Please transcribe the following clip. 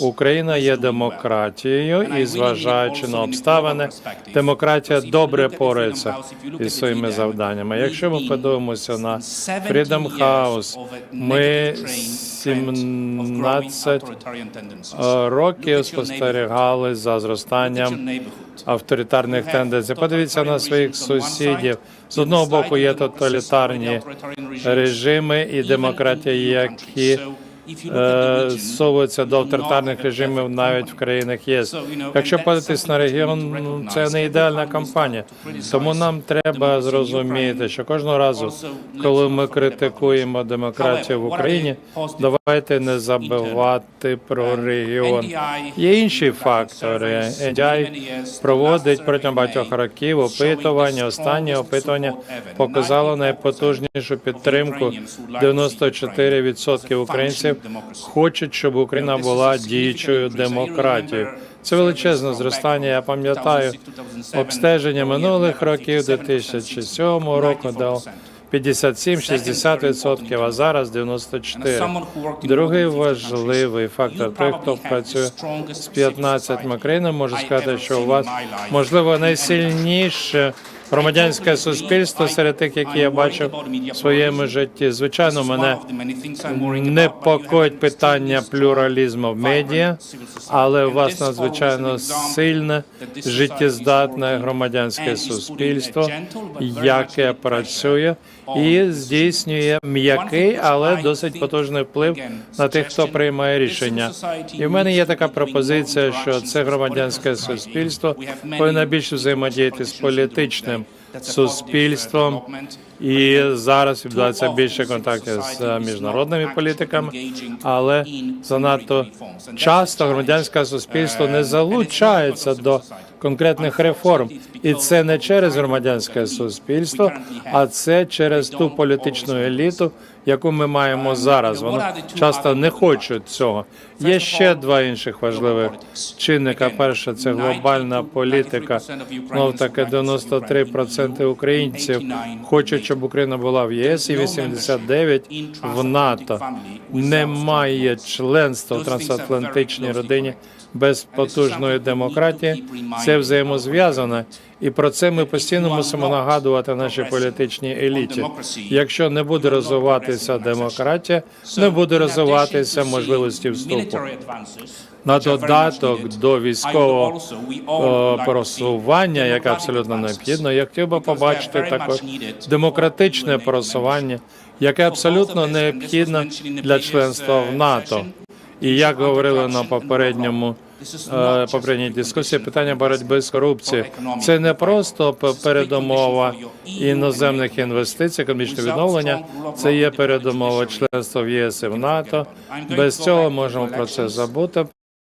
Україна є демократією, і зважаючи на обставини, демократія добре порається із своїми завданнями. Якщо ми подивимося на Freedom House, ми 17 е, років спостерігали за зростанням авторитарних тенденцій. Подивіться на своїх сусідів. З одного боку є тоталітарні режими і демократія, які е, совуються до авторитарних режимів навіть в країнах ЄС. Якщо подивитись на регіон, ну, це не ідеальна кампанія. Тому нам треба зрозуміти, що кожного разу, коли ми критикуємо демократію в Україні, давайте не забувати про регіон. Є інші фактори. NDI проводить протягом багатьох років опитування. Останнє опитування показало найпотужнішу підтримку. 94% українців хочуть, щоб Україна була діючою демократією. Це величезне зростання. Я пам'ятаю обстеження минулих років 2007 року дав 57-60%, а зараз 94%. Другий важливий фактор. Той, хто працює з 15 країнами, може сказати, що у вас можливо найсильніше громадянське суспільство серед тих, які я бачив в своєму житті. Звичайно, мене непокоїть питання плюралізму в медіа, але у вас надзвичайно сильне життєздатне громадянське суспільство, яке працює і здійснює м'який, але досить потужний вплив на тих, хто приймає рішення. І в мене є така пропозиція, що це громадянське суспільство повинно більше взаємодіяти з політичним суспільством. І зараз відбувається більше контактів з міжнародними політиками, але занадто часто громадянське суспільство не залучається до конкретних реформ, і це не через громадянське суспільство, а це через ту політичну еліту, яку ми маємо зараз. Вони часто не хочуть цього. Є ще два інших важливих чинника. Перше це глобальна політика. Знов таки 93% українців хочуть, щоб Україна була в ЄС і 89% в НАТО. Немає членства в трансатлантичній родині без потужної демократії. Це взаємозв'язане, і про це ми постійно мусимо нагадувати нашій політичній еліті. Якщо не буде розвиватися демократія, не буде розвиватися можливості вступу. На додаток до військового о, просування, яке абсолютно необхідно, я хотів би побачити також демократичне просування, яке абсолютно необхідне для членства в НАТО. І як говорили на попередньому е, попередній дискусії, питання боротьби з корупцією це не просто передумова іноземних інвестицій, економічне відновлення. Це є передумова членства в ЄС і в НАТО. Без цього можемо про це забути.